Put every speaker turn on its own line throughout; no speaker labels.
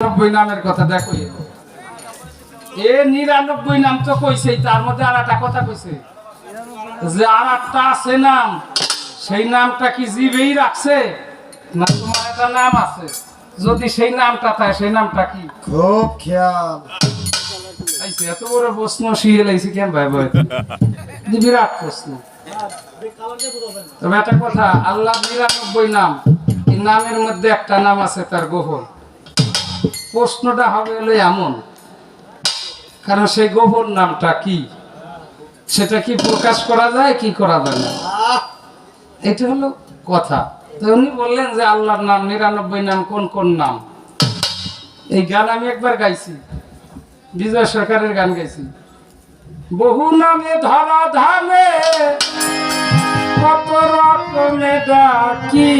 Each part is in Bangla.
নিরানব্বই নামের কথা দেখো এ। এ নিরানব্বই নাম তো কইছে তার মধ্যে আর একটা কথা কইছে যে আর একটা আছে নাম সেই নামটা কি জিবেই রাখছে না তোমার একটা নাম আছে? যদি সেই নামটা থাকে সেই নামটা কি?
খুব খেয়াল।
এত বড় প্রশ্ন শিয়ে লাইছে কেন ভাই ভাই বিরাট প্রশ্ন। তবে একটা কথা আল্লাহ নিরানব্বই নাম এই নামের মধ্যে একটা নাম আছে তার গোপন প্রশ্নটা হবে হলো এমন। কারণ সেই গোপন নামটা কি? সেটা কি প্রকাশ করা যায়, কি করা যায় না? এটা হলো কথা। তো উনি বললেন যে আল্লাহর নাম, নিরানব্বই নাম, কোন কোন নাম? এই গান আমি একবার গাইছি। বিজয় সরকারের গান গাইছি। বহু নামে ধরা ধামে, কত রকমে ডাকি।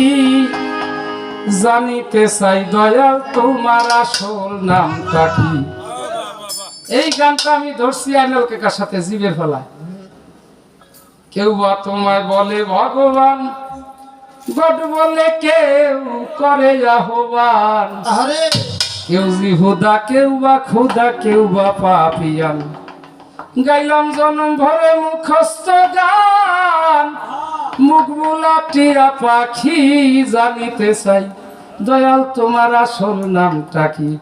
জানিতে চাই দয়াল তোমার আসল নামটা কি? এই গানটা আমি ধরছি আইনাল কাকার সাথে জীবের ফেলায়। কেউ বা তোমায় বলে ভগবান গড বলে কেউ করে আহ্বান। কেউ জিহুদা কেউ বা খুদা কেউ বা পাপিয়ান। গাইলাম জনম ভরে মুখস্থ গান। মুখ বুলাটিয়া পাখি জানিতে চাই। দয়াল, তোমার আসল নামটা কি?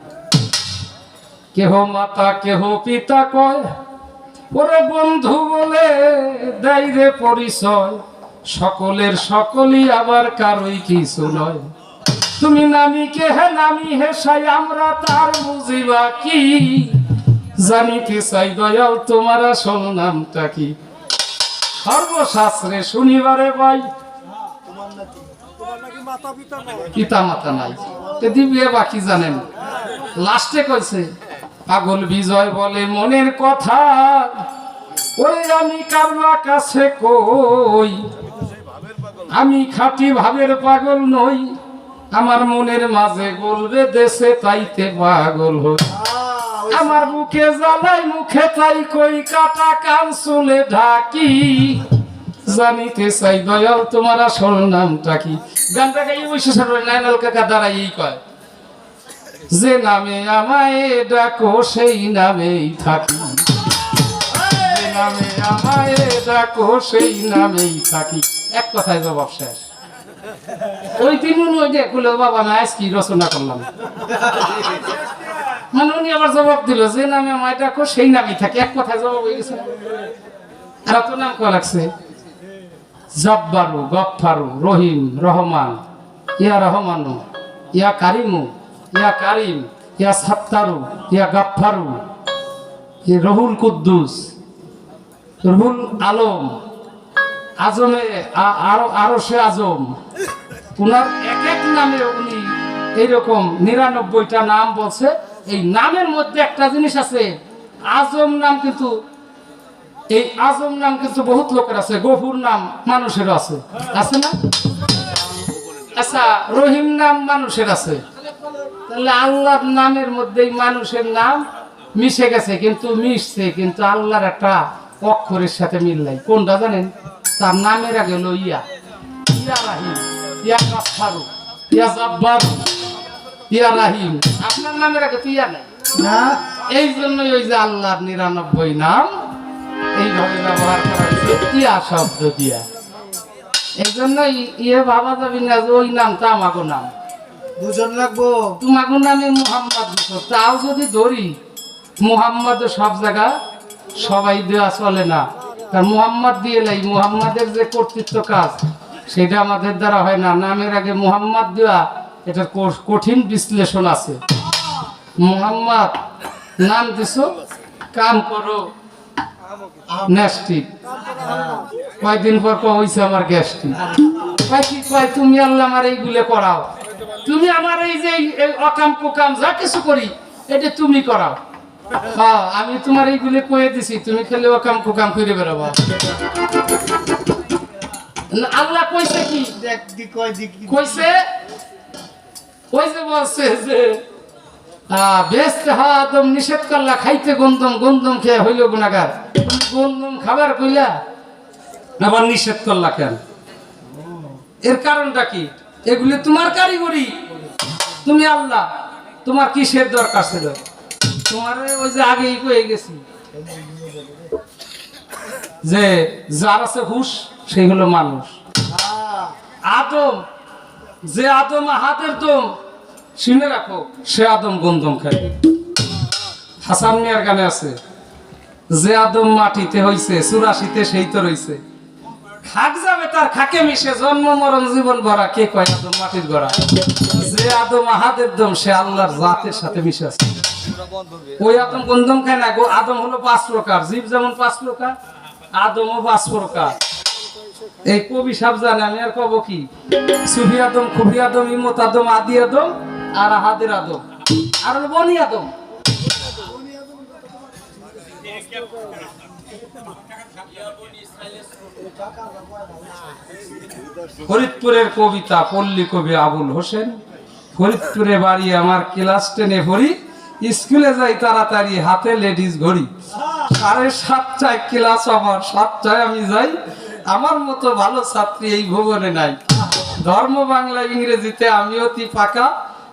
কেহ মাতা, কেহ পিতা কয়? ওরে বন্ধু বলে দেয় রে পরিচয়। সকলের সকলই আবার কারোই কিছু নয়। তুমি নামি কে হে, নামি হে সাই, আমরা তার বুঝিবা কি? জানিতে চাই, দয়াল, তোমার আসল নামটা কি? সর্বশাস্ত্রে শুনিবারে ভাই। পিতা মাতা নাই। দিবে বাকি জানেন। লাস্টে কইছে, পাগল বিজয় বলে মনের কথা। ওই আমি কারবা কাছে কই? আমি খাঁটি ভাবের পাগল নই। আমার মনের মাঝে বলবে দেশে তাইতে পাগল হই। আমার মুখে জ্বালাই, মুখে তাই কই কাটা কান চুলে ঢাকি। জানিতে চাই দয়াল, তোমার আসল নামটা কি? গানটা গাই বসে সারবে নাইনাল কাকা দাঁড়াই কয়। যে নামে আমায় ডাকো, সেই নামেই থাকি। যে নামে আমায় ডাকো, সেই নামেই থাকি। এক কথায় জবাব শেষ। ওই দিন ওই যে বাবা আমি আজ কি রচনা করলাম। মানে উনি আবার জবাব দিল যে নামে আমায় ডাকো সেই নামেই থাকে। এক কথায় জবাব হয়ে গেছে। আর তো নাম কয়া লাগছে? জব্বারু, গফফারু, রহিম, রহমান। ইয়া রহমানু, ইয়া কারিমু, ইয়া কারিম, ইয়া সাত্তারু, ইয়া গাফফারু। রহুল কুদ্দুস, রহুল আলম, আজমে আরও আরও সে আজম। উনার এক এক নামে উনি এইরকম নিরানব্বইটা নাম বলছে। এই নামের মধ্যে একটা জিনিস আছে। আজম নাম কিন্তু, এই আজম নাম কিন্তু বহুত লোকের আছে, গফুর নাম মানুষের আছে। আছে না? আচ্ছা রহিম নাম মানুষের আছে। তাহলে আল্লাহর নামের মধ্যেই মানুষের নাম মিশে গেছে, কিন্তু মিশছে, কিন্তু আল্লাহর একটা অক্ষরের সাথে মিল নাই। কোনটা জানেন? তার নামের আগে হলো ইয়া। ইয়া রাহিম, ইয়া গাফফারু, ইয়া জাব্বারু। ইয়া রাহিম। আপনার নামের আগে তো ইয়া নাই।
না।
এই জন্যই ওই যে আল্লাহর নিরানব্বই নাম এইভাবে ব্যবহার করা হয়েছে ইয়া শব্দ দিয়া। এই জন্য ইয়ে ভাবা যাবি না যে ওই নামটা আমাগো নাম।
দুজন লাগবো?
তোমাগো নামে মুহাম্মদ তাও যদি ধরি মুহাম্মদ সব জায়গা সবাই দেওয়া চলে না। কারণ মুহাম্মদ দিয়ে নাই মুহাম্মাদের যে কর্তৃত্ব কাজ সেটা আমাদের দ্বারা হয় না। নামের আগে মুহাম্মদ দেওয়া এটার কঠিন বিশ্লেষণ আছে। মুহাম্মদ নাম দিছো? কাম করো। ন্যাস্টিক কয়দিন পর হইছে আমার গ্যাস্ট্রিক কয় তুমি আল্লাহ আমার এইগুলো করাও। তুমি আমার এই যে অকাম কুকাম যা কিছু করি এটা তুমি করাও। হ্যাঁ আমি তোমার এইগুলো কয়ে দিছি তুমি খেলে অকাম কুকাম করে বেরোবা। না, আল্লাহ কইছে কি? কইছে ওই বলছে যে একদম নিষেধ করলা, খাইতে খেয়ে খাবার কইলা নিষেধ করলা কেন? এর কারণটা কি? এগুলি তোমার কারিগরি। তুমি আল্লাহ, তোমার কিসের দরকার ছিল? তোমার ওই যে আগেই কয়ে গেছি। যে, যার আছে হুশ, সেই হলো মানুষ। আদম, যে আদম হাতের দম শুনে রাখো, সে আদম গন্ধম খায়। হাসান মিয়ার গানে আছে, যে আদম মাটিতে হইছে, চুরাশিতে সেই তো রইছে। খাক যাবে তার খাকে মিশে, জন্ম মরণ জীবন ভরা, কে কয় আদম মাটির গড়া? যে আদম আহাদের দম, সে আল্লাহর জাতের সাথে মিশে আছে। ওই আদম গন্ধম খায় না গো, আদম হলো পাঁচ প্রকার, জীব যেমন পাঁচ প্রকার, আদমও পাঁচ প্রকার। এই কবি সাহেব জানে, আমি আর কব কি? সুফি আদম, খুফি আদম, ইমত আদম, আদি আদম আর আহাদের আদম। আর বনি আদম। ফরিদপুরের কবিতা পল্লী কবি আবুল হোসেন। ফরিদপুরে বাড়ি আমার ক্লাস টেনে পড়ি। স্কুলে যাই তাড়াতাড়ি, হাতে লেডিস ঘড়ি। সাড়ে সাতটায় ক্লাস আমার সাতটায় আমি যাই। আমার মতো ভালো ছাত্রী এই ভুবনে নাই। ধর্ম বাংলা ইংরেজিতে আমি অতি পাকা?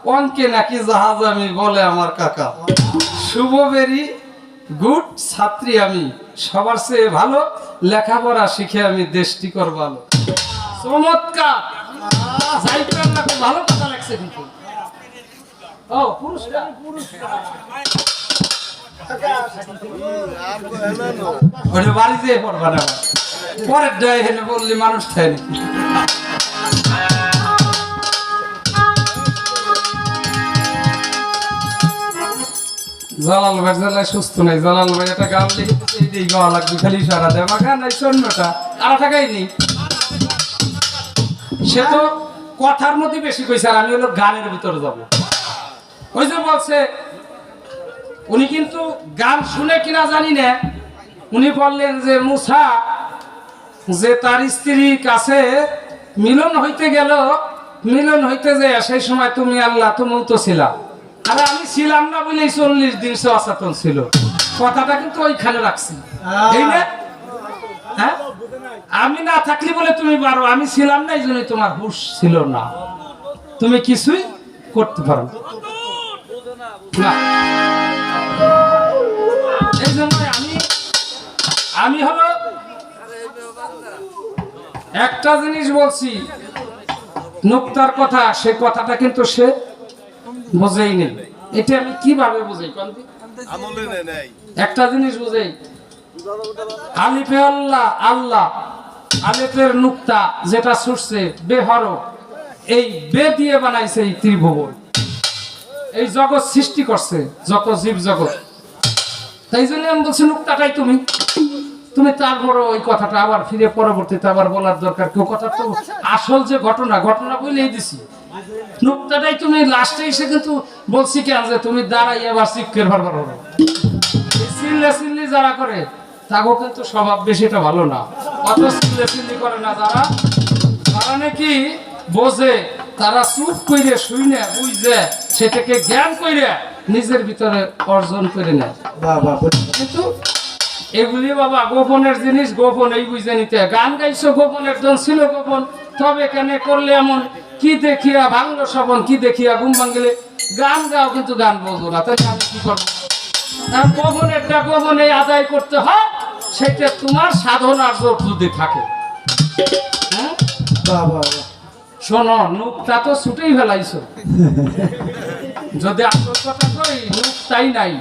অঙ্কে নাকি জাহাজ আমি বলে আমার কাকা। শুভবেরি গুড ছাত্রী আমি। সবার চেয়ে ভালো, লেখাপড়া শিখে আমি দেশটি করবালো চমৎকার! ভালো কথা লাগছে কিন্তু। ও, পুরস্কার। ওটা বাড়ি যেয়ে পড়বা না। পরের ডে হেনে বললি মানুষ খায় নাকি। জালাল ভাই, জালাল সুস্থ নাই। জালাল ভাই, একটা গান লিখেছে এই গাওয়া লাগবে খালি সারা দেওয়া গান নাই শূন্যটা আর টাকাই নেই। সে তো কথার মধ্যে বেশি কইছে, আর আমি হলো গানের ভিতরে যাব। ওই যে বলছে, উনি কিন্তু গান শুনে কিনা জানি না, উনি বললেন যে, মুসা, যে তার স্ত্রীর কাছে মিলন হইতে গেল, মিলন হইতে যে, সেই সময় তুমি আল্লাহ তুমি তো ছিলা। আর আমি ছিলাম না বলেই চল্লিশ দিন সে অচেতন ছিল। কথাটা কিন্তু ওইখানে রাখছি। এই না হ্যাঁ? আমি না থাকলে বলে তুমি পারো আমি ছিলাম না এই জন্য তোমার হুশ ছিল না। তুমি কিছুই করতে পারো এই জন্য আমি আমি হলো একটা জিনিস বলছি নুক্তার কথা সে কথাটা কিন্তু সে বোঝেই নেই। এটা আমি কীভাবে বুঝাই? একটা জিনিস বুঝেই। আলিফে আল্লাহ আল্লাহ। আলিফের নুক্তা যেটা ছুটছে বেহর এই বে দিয়ে বানাইছে এই ত্রিভুবন। এই জগৎ সৃষ্টি করছে যত জীব জগৎ। তাই জন্য আমি বলছি নুক্তাটাই তুমি। তুমি তারপরে ওই কথাটা আবার ফিরে পরবর্তীতে আবার বলার দরকার। কেউ কথা তো আসল যে ঘটনা ঘটনা বলেই দিছি। নুক্তাটাই তুমি লাস্টে এসে কিন্তু বলছি কেন যে তুমি দাঁড়াই আবার শিক্ষের ভারবার হবে। যারা করে তাকেও কিন্তু স্বভাব বেশিটা ভালো না। অত চিল্লে চিল্লি করে না যারা। তারা নাকি বোঝে তারা চুপ কইরে শুইনে বুঝে সেটাকে জ্ঞান কইরে নিজের ভিতরে অর্জন করে নেয়। কিন্তু এগুলি বাবা গোপনের জিনিস গোপন এই বুঝে নিতে গান গাইছো গোপনের জন ছিল গোপন তবে কেন করলে এমন? কি দেখিয়া ভাঙলো সবন কি দেখিয়া ঘুম ভাঙলে গান গাও কিন্তু গান বলব না তাই আমি কি করব? আর গোপনেরটা গোপনে আদায় করতে হয় সেটা তোমার সাধনার জোর যদি থাকে। হ্যাঁ। শোনো নুকটা তো ছুটেই ফেলাইছো। যদি নুকটাই নাই।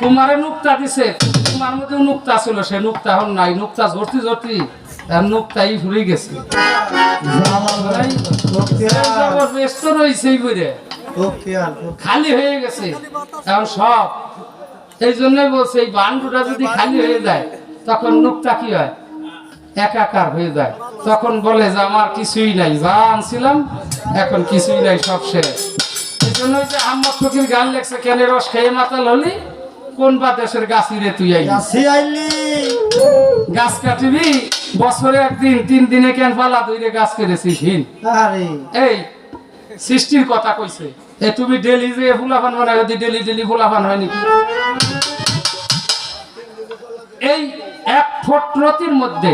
তোমারে নুকতা দিছে তোমার মধ্যে নুকতা ছিল সে নুকতা হন নাই নুকটা নুকতা জর্তি ঘুরে গেছে। ব্যস্ত রয়েছে
বক্তিয়ার
খালি হয়ে গেছে। এখন সব। এই জন্যই বলছে এই বান্ডুটা যদি খালি হয়ে যায় তখন নুকটা কি হয়? একাকার হয়ে যায়। তখন বলে যে আমার কিছুই নাই যা আনছিলাম এখন কিছুই নাই সব শেষ। এই জন্য যে আহমদ ফকির গান লেখছে কেন রস খেয়ে মাতাল হলি? কোন বা দেশের গাছি রে তুই আই
আইলি।
গাছ কাটিবি? বছরে একদিন তিন দিনে কেন পালা দুই গাছ কেটেছিস হিন এই সৃষ্টির কথা কইছে। এ তুমি ডেলি যে ফুলাফান বানাই যদি ডেলি ডেলি ফুলাফান হয় নাকি এই এক ফুট রতির মধ্যে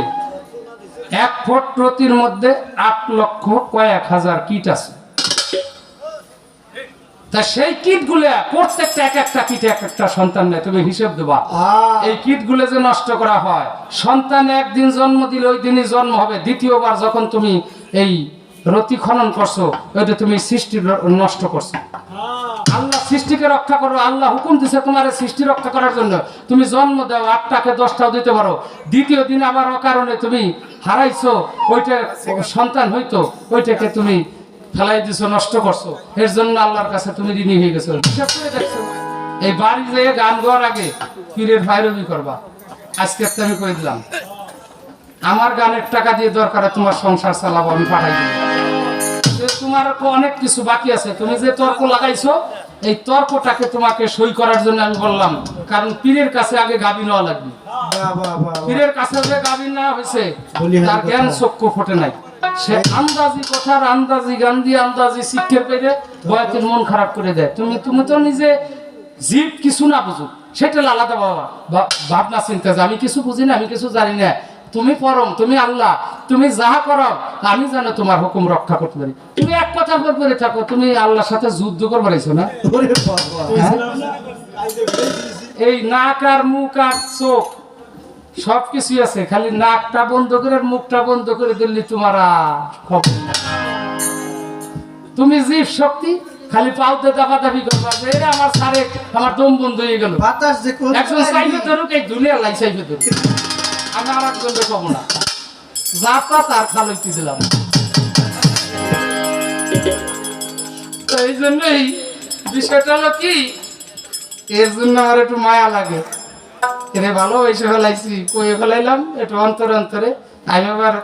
এক ফুট রতির মধ্যে আট লক্ষ কয়েক হাজার কিট আছে। তা সেই কিটগুলা প্রত্যেকটা এক একটা কিটে এক একটা সন্তান নেয় তুমি হিসেব দেবা। এই কিটগুলো যে নষ্ট করা হয় সন্তান একদিন জন্ম দিলে ওই দিনই জন্ম হবে। দ্বিতীয়বার যখন তুমি এই রতি খনন করছ ওইটা তুমি সৃষ্টি নষ্ট করছ। আল্লাহ সৃষ্টিকে রক্ষা করো আল্লাহ হুকুম দিছে তোমার সৃষ্টি রক্ষা করার জন্য। তুমি জন্ম দাও আটটাকে দশটাও দিতে পারো। দ্বিতীয় দিন আবার অকারণে তুমি হারাইছো ওইটা সন্তান হইতো ওইটাকে তুমি ফেলাই দিছো নষ্ট করছ। এর জন্য আল্লাহর কাছে তুমি ঋণী হয়ে গেছো। হিসাব করে দেখছ। এই বাড়ি যেয়ে গান গাওয়ার আগে পীরের ভাইরবি করবা। আজকে একটা আমি করে দিলাম আমার গানের টাকা দিয়ে দরকার তোমার সংসার চালাবো আমি পাঠাই যে তোমার অনেক কিছু বাকি আছে তুমি যে তর্ক লাগাইছো এই তর্কটাকে তোমাকে সই করার জন্য আমি বললাম কারণ পীরের কাছে আগে গাবি নেওয়া লাগবে। পীরের কাছে যে গাবি নেওয়া হয়েছে তার জ্ঞান চক্ষু ফোটে নাই। সে আন্দাজি কথার আন্দাজি গান দিয়ে আন্দাজি শিক্ষের পেরে বয়াতের মন খারাপ করে দেয়। তুমি তুমি তো নিজে জীব কিছু না বুঝো। সেটা আলাদা বাবা ভাবনা চিন্তা যে আমি কিছু বুঝি না আমি কিছু জানি না। তুমি পরম তুমি আল্লাহ তুমি যাহা করো আমি জানো তোমার হুকুম রক্ষা করতে পারি। তুমি এক কথা করে থাকো তুমি আল্লাহর সাথে যুদ্ধ করবার না? হ্যাঁ? এই নাক আর মুখ আর চোখ সব কিছুই আছে খালি নাকটা বন্ধ করে আর মুখটা বন্ধ করে দিল্লি তোমার খবর তুমি জীব শক্তি খালি পাউতে দাবা দাবি করবা আমার সারে আমার দম বন্ধ হয়ে গেল।
বাতাস যে
একজন চাইবে ধরুক এই দুনিয়া লাই চাইবে ধরুক। আমি আর একজনকে কব না। যা তা তার খালইতে দিলাম। এই জন্যই বিষয়টা হলো কি এর জন্য আমার একটু মায়া লাগে। এরে ভালো এসে ফেলাইছি, কয়ে ফেলাইলাম, একটু অন্তরে অন্তরে। আমি আবার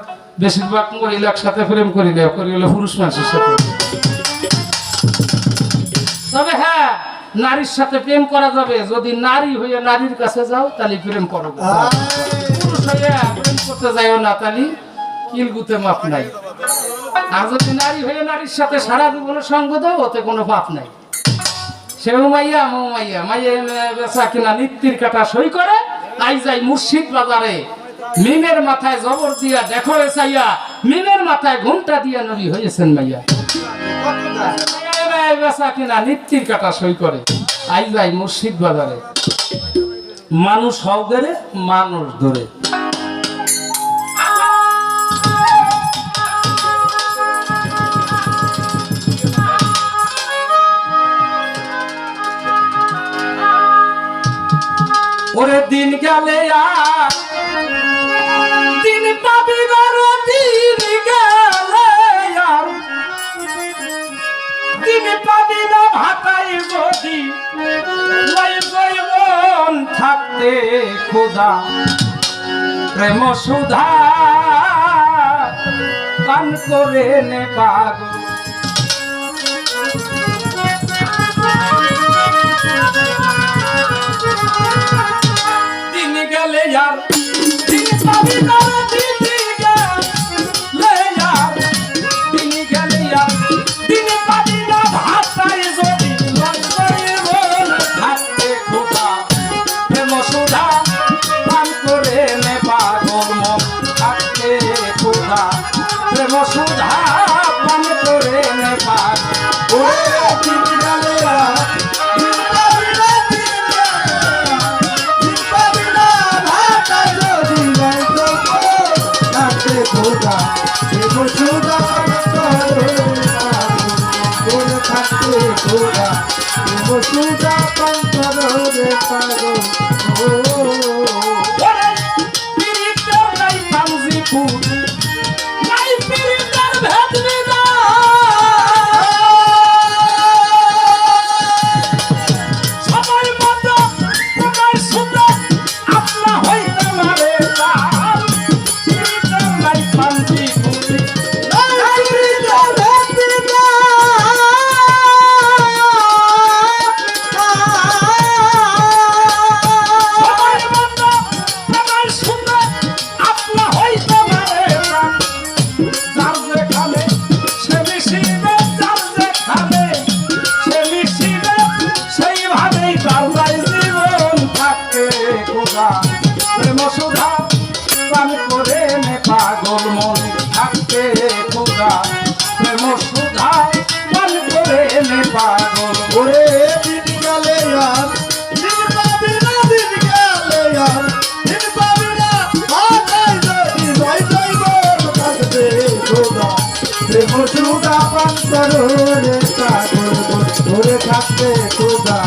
বেশিরভাগ মহিলার সাথে প্রেম করি না, করি হলো পুরুষ মানুষের সাথে। তবে হ্যাঁ নারীর সাথে প্রেম করা যাবে। যদি নারী হয়ে নারীর কাছে যাও, তাহলে প্রেম করো। পুরুষ হয়ে প্রেম করতে যাইও না, তাহলে কিলগুতে মাপ নাই। আর যদি নারী হয়ে নারীর সাথে সারা জীবনে সঙ্গ দাও, ওতে কোনো পাপ নাই। সেও মাইয়া মৌ মাইয়া। বেচা কিনা নিত্যির কাটা সই করে, আই যাই মুর্শিদ বাজারে। মিমের মাথায় জবর দিয়া, দেখো এসাইয়া মিমের মাথায় ঘুমটা দিয়া নবী হয়েছেন মাইয়া। বেচা কিনা নিত্যির কাটা সই করে, আই যাই মুর্শিদ বাজারে। মানুষ হও মানুষ ধরে। ওরে দিন গেলে দিন পাবি না দিন গেলে দিন পাবি না, ভাতাই লয় জয়মন থাকতে খোদা, প্রেম সুধা পান করে নে পাগল। ওরে পিরিতের
থাকতে খোদা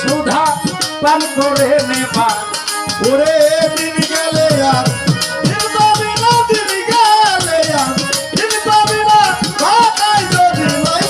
সুধা পান করে নেবা।
ওরে দিন গেলে আর দিন পাবি না দিন গেলে আর দিন পাবি না ঢাকায় যদি লই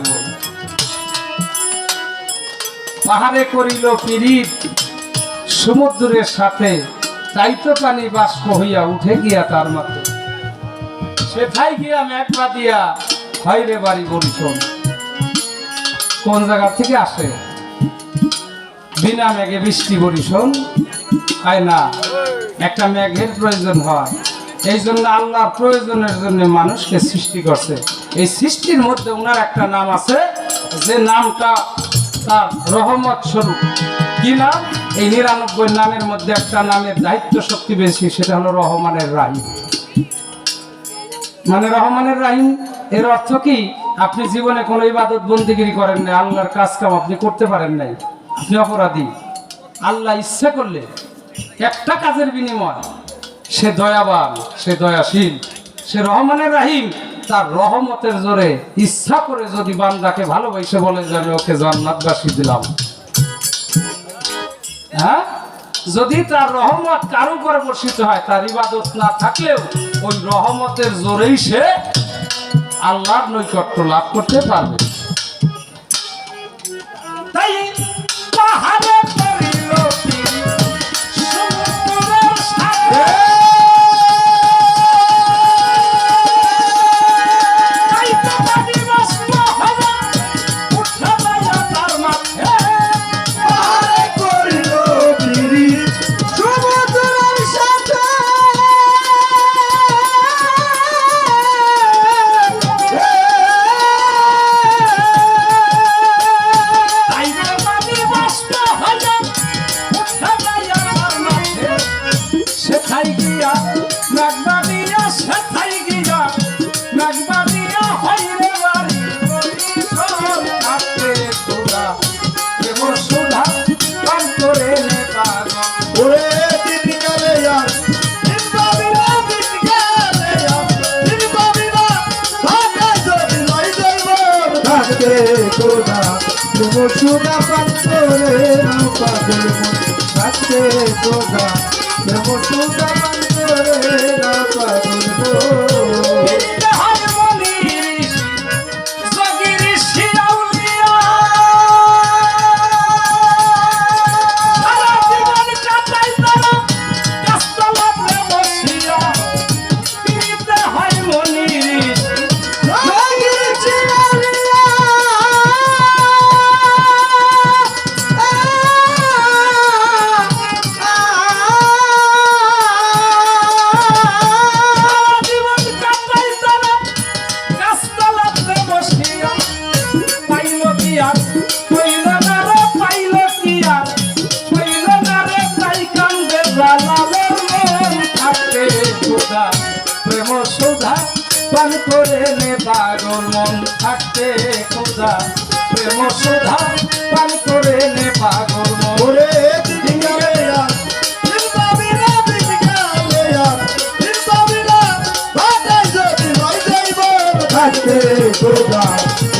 মতো পাহাড়ে করিল পীড়িত, সমুদ্রের সাথে চাইতো পানি বাষ্প হইয়া উঠে গিয়া তার মাথে সেথায় গিয়া মেঘলা দিয়া হয়রে বাড়ি বরিশন কোন জায়গা থেকে আসে? বিনা মেঘে বৃষ্টি বরিশন হয় না? একটা মেঘের প্রয়োজন হয়। এই জন্য আল্লাহর প্রয়োজনের জন্য মানুষকে সৃষ্টি করছে। এই সৃষ্টির মধ্যে ওনার একটা নাম আছে, যে নামটা তার রহমত স্বরূপ। কি নাম? এই নিরানব্বই নামের মধ্যে একটা নামের দায়িত্ব শক্তি বেশি, সেটা হলো রহমানের রাহিম। মানে রহমানের রাহিম এর অর্থ কি? আপনি জীবনে কোনো ইবাদত বন্দিগিরি করেন নাই, আল্লাহর কাজ কাম আপনি করতে পারেন নাই। আপনি অপরাধী। আল্লাহ ইচ্ছা করলে একটা কাজের বিনিময়, সে দয়াবান, সে দয়াশীল, সে রহমানের রাহিম, তার রহমতের জোরে ইচ্ছা করে যদি বান্দাকে ভালোবাসে বলে যে, আমি ওকে জান্নাতবাসী দিলাম। হ্যাঁ? যদি তার রহমত কারও উপরে বর্ষিত হয়, তার ইবাদত না থাকলেও ওই রহমতের জোরেই সে আল্লাহর নৈকট্য লাভ করতে পারবে। তাই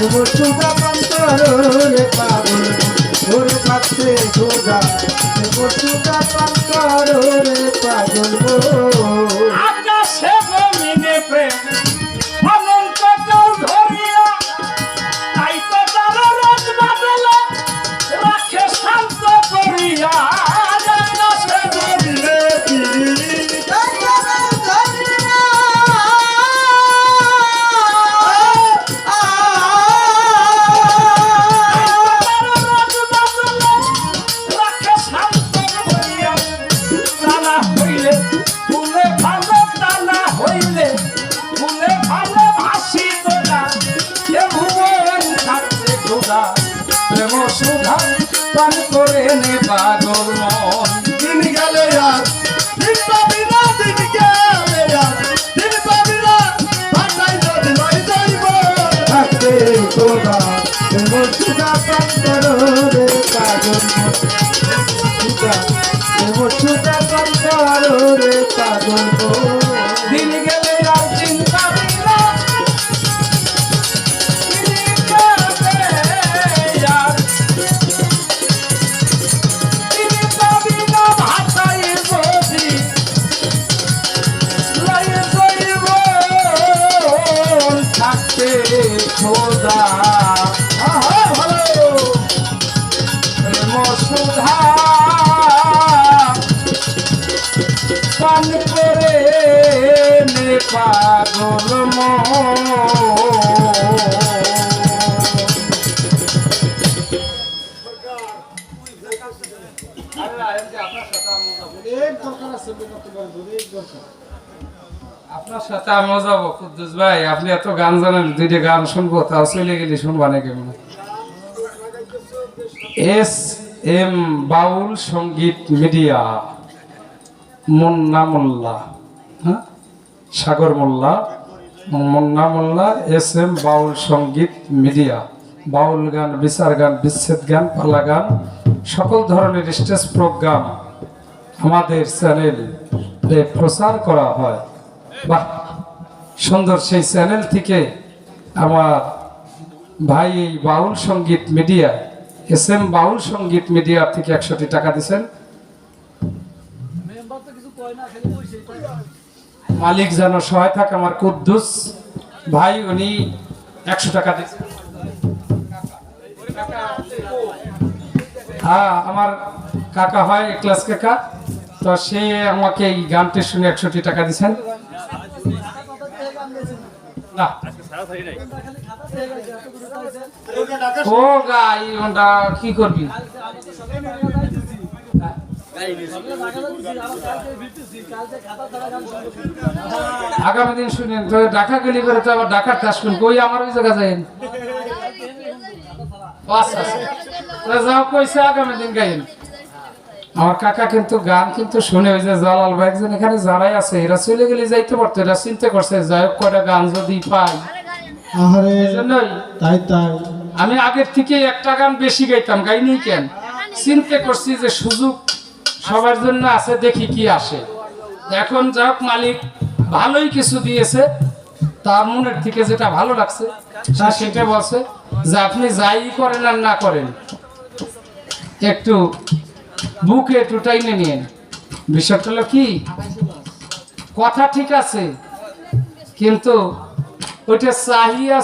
প্রেম সুদা পান করে পাগল মন ওরে থাকতে খোদা প্রেম সুদা পান করে থাকতে প্রেম
সুধা পান করে নে পাগল মন।
দিন গেলে আর, দিন পাবি না, দিন গেলে আর। দিন পাবি না ভাটাই যদি লই যাইব। থাকতে তোরা, প্রেম এমন সুদা পান্তর রে পাগল সুদা এমন সুদা পান্তর রে পাগল
দিন আপনার সাথে আমিও যাব, কুদ্দুস আপনি এত গান জানেন, দুইটা গান শুনব, তাও চলে গেলে শুনবা না কেমন এস এম বাউল সংগীত মিডিয়া মুন্না মোল্লা হ্যাঁ? সাগর মোল্লা, মুন্না মোল্লা, এস এম বাউল সংগীত মিডিয়া। বাউল গান, বিচার গান, বিচ্ছেদ গান, পালা গান, সকল ধরনের স্টেজ প্রোগ্রাম আমাদের চ্যানেল প্রচার করা হয়। বাহ, সুন্দর সেই চ্যানেল থেকে আমার ভাই এই বাউল সংগীত মিডিয়া, এস এম বাউল সংগীত মিডিয়া থেকে একশোটি টাকা দিচ্ছেন মালিক যেন সহায় থাকে, আমার কুদ্দুস ভাই, উনি একশো টাকা দিচ্ছেন হ্যাঁ আমার কাকা হয়, ক্লাস কাকা। তো সে আমাকে এই গানটি শুনে একশোটি টাকা দিচ্ছেন না। ও ওটা কি করবি? আগামী দিন শুনেন তো ঢাকা গেলি করে তো আবার ঢাকার কাজ শুন কই আমার ওই জায়গা যাই তো যাও কইছে আগামী দিন গাইন আমার কাকা কিন্তু গান কিন্তু শুনে ওই যে জালাল ভাই একজন এখানে যারাই আছে এরা চলে গেলে যাইতে পারতো এরা চিন্তা করছে যাই হোক কয়টা গান যদি পাই।
তাই তাই।
আমি আগের থেকে একটা গান বেশি গাইতাম গাইনি কেন? চিন্তা করছি যে সুযোগ সবার জন্য আছে, দেখি কি আসে। এখন যাই হোক মালিক ভালোই কিছু দিয়েছে তার মনের থেকে যেটা ভালো লাগছে, তা সেটা বলছে যে আপনি যাই করেন আর না করেন, একটু বুকে একটু টাইনে নিয়ে বিষয়টা হলো কি, কথা ঠিক আছে, কিন্তু ওইটা চাহিয়া